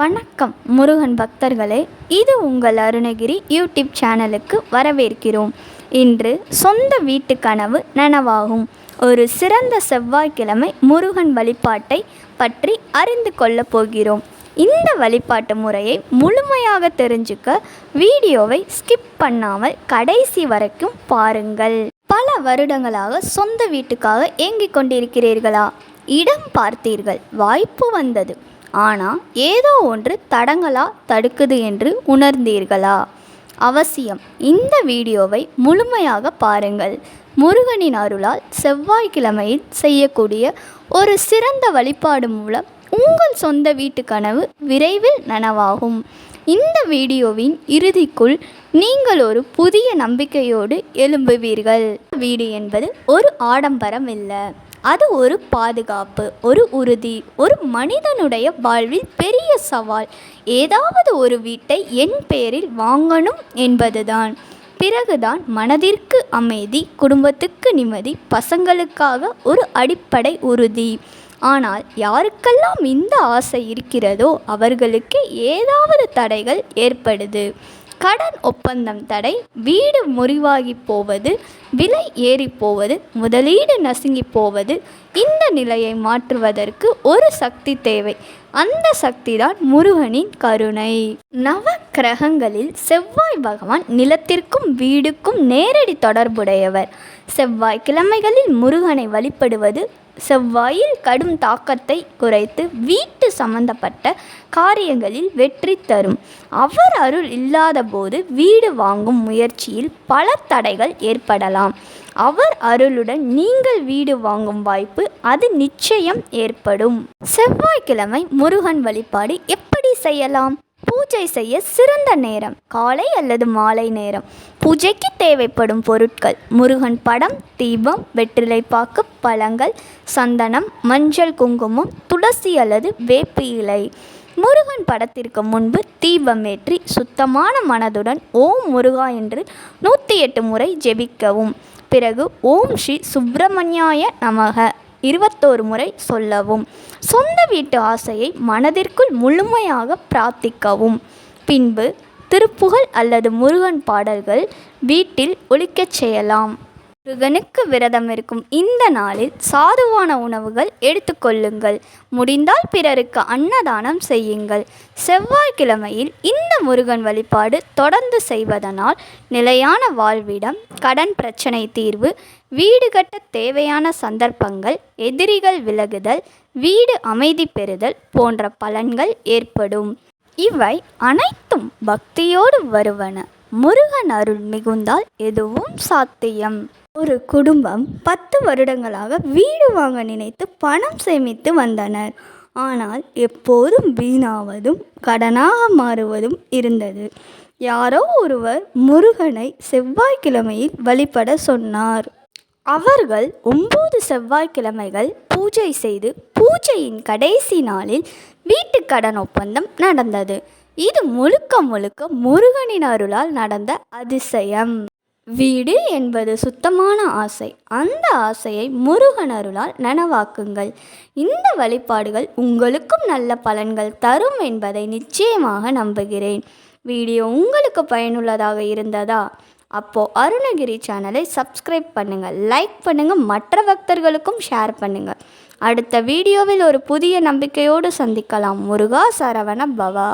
வணக்கம் முருகன் பக்தர்களே. இது உங்கள் அருணகிரி யூடியூப் சேனலுக்கு வரவேற்கிறோம். இன்று சொந்த வீட்டு கனவு நனவாகும். ஒரு சிறந்த செவ்வாய்க்கிழமை முருகன் வழிபாட்டை பற்றி அறிந்து கொள்ளப் போகிறோம். இந்த வழிபாட்டு முறையை முழுமையாக தெரிஞ்சுக்க வீடியோவை ஸ்கிப் பண்ணாமல் கடைசி வரைக்கும் பாருங்கள். பல வருடங்களாக சொந்த வீட்டுக்காக ஏங்கிக் கொண்டிருக்கிறீர்களா? இடம் பார்த்தீர்கள் வாய்ப்பு வந்தது. ஆனால் ஏதோ ஒன்று தடங்கலாக தடுக்குது என்று உணர்ந்தீர்களா? அவசியம். இந்த வீடியோவை முழுமையாக பாருங்கள். முருகனின் அருளால் செவ்வாய்க்கிழமையில் செய்யக்கூடிய ஒரு சிறந்த வழிபாடு மூலம் உங்கள் சொந்த வீட்டு கனவு விரைவில் நனவாகும். இந்த வீடியோவின் இறுதிக்குள் நீங்கள் ஒரு புதிய நம்பிக்கையோடு எழும்புவீர்கள். வீடு என்பது ஒரு ஆடம்பரம் இல்லை. அது ஒரு பாதுகாப்பு ஒரு உறுதி ஒரு மனிதனுடைய வாழ்வில் பெரிய சவால். ஏதாவது ஒரு வீட்டை என் பெயரில் வாங்கணும் என்பதுதான். பிறகுதான் மனதிற்கு அமைதி குடும்பத்துக்கு நிம்மதி பசங்களுக்காக ஒரு அடிப்படை உறுதி. ஆனால் யாருக்கெல்லாம் இந்த ஆசை இருக்கிறதோ அவர்களுக்கு ஏதாவது தடைகள் ஏற்படுது. கடன் ஒப்பந்தம் தடை வீடு முறிவாகி போவது விலை ஏறி போவது முதலீடு நசுங்கி போவது இந்த நிலையை மாற்றுவதற்கு ஒரு சக்தி தேவை. அந்த சக்தி தான் முருகனின் கருணை. நவ கிரகங்களில் செவ்வாய் பகவான் நிலத்திற்கும் வீடுக்கும் நேரடி தொடர்புடையவர். செவ்வாய் கிழமைகளில் முருகனை வழிபடுவது செவ்வாயில் கடும் தாக்கத்தை குறைத்து வீட்டு சம்பந்தப்பட்ட காரியங்களில் வெற்றி தரும். அவர் அருள் இல்லாத போது வீடு வாங்கும் முயற்சியில் பல தடைகள் ஏற்படலாம். அவர் அருளுடன் நீங்கள் வீடு வாங்கும் வாய்ப்பு அது நிச்சயம் ஏற்படும். செவ்வாய்க்கிழமை முருகன் வழிபாடு எப்படி செய்யலாம்? பூஜை செய்ய சிறந்த நேரம் காலை அல்லது மாலை நேரம். பூஜைக்கு தேவைப்படும் பொருட்கள் முருகன் படம் தீபம் வெற்றிலைப்பாக்கு பழங்கள் சந்தனம் மஞ்சள் குங்குமம் துளசி அல்லது வேப்பு இலை. முருகன் படத்திற்கு முன்பு தீபம் ஏற்றி சுத்தமான மனதுடன் ஓம் முருகா என்று நூற்றி எட்டு முறை ஜெபிக்கவும். பிறகு ஓம் ஸ்ரீ சுப்பிரமணியாய நமக. இருபத்தோரு முறை சொல்லவும். சொந்த வீட்டு ஆசையை மனதிற்குள் முழுமையாக பிரார்த்திக்கவும். பின்பு திருப்புகழ் அல்லது முருகன் பாடல்கள் வீட்டில் ஒழிக்கச் செய்யலாம். முருகனுக்கு விரதம் இருக்கும் இந்த நாளில் சாதுவான உணவுகள் எடுத்துக்கொள்ளுங்கள் முடிந்தால் பிறருக்கு அன்னதானம் செய்யுங்கள். செவ்வாய்க்கிழமையில் இந்த முருகன் வழிபாடு தொடர்ந்து செய்வதனால் நிலையான வாழ்விடம் கடன் பிரச்சனை தீர்வு வீடு கட்ட தேவையான சந்தர்ப்பங்கள் எதிரிகள் விலகுதல் வீடு அமைதி பெறுதல் போன்ற பலன்கள் ஏற்படும். இவை அனைத்தும் பக்தியோடு வருவன. முருகன் அருள் மிகுந்தால் எதுவும் சாத்தியம். ஒரு குடும்பம் பத்து வருடங்களாக வீடு வாங்க நினைத்து பணம் சேமித்து வந்தனர். ஆனால் எப்போதும் வீணாவதும் கடனாக மாறுவதும் இருந்தது. யாரோ ஒருவர் முருகனை செவ்வாய்க்கிழமையில் வழிபட சொன்னார். அவர்கள் ஒம்பது செவ்வாய்க்கிழமைகள் பூஜை செய்து பூஜையின் கடைசி நாளில் வீட்டு கடன் ஒப்பந்தம் நடந்தது. இது முழுக்க முழுக்க முருகனின் அருளால் நடந்த அதிசயம். வீடு என்பது சுத்தமான ஆசை. அந்த ஆசையை முருகன் அருளால் நனவாக்குங்கள். இந்த வழிபாடுகள் உங்களுக்கும் நல்ல பலன்கள் தரும் என்பதை நிச்சயமாக நம்புகிறேன். வீடியோ உங்களுக்கு பயனுள்ளதாக இருந்ததா? அப்போது அருணகிரி சேனலை சப்ஸ்கிரைப் பண்ணுங்கள் லைக் பண்ணுங்கள் மற்ற பக்தர்களுக்கும் ஷேர் பண்ணுங்கள் அடுத்த வீடியோவில் ஒரு புதிய நம்பிக்கையோடு சந்திக்கலாம். முருகா சரவண பவா.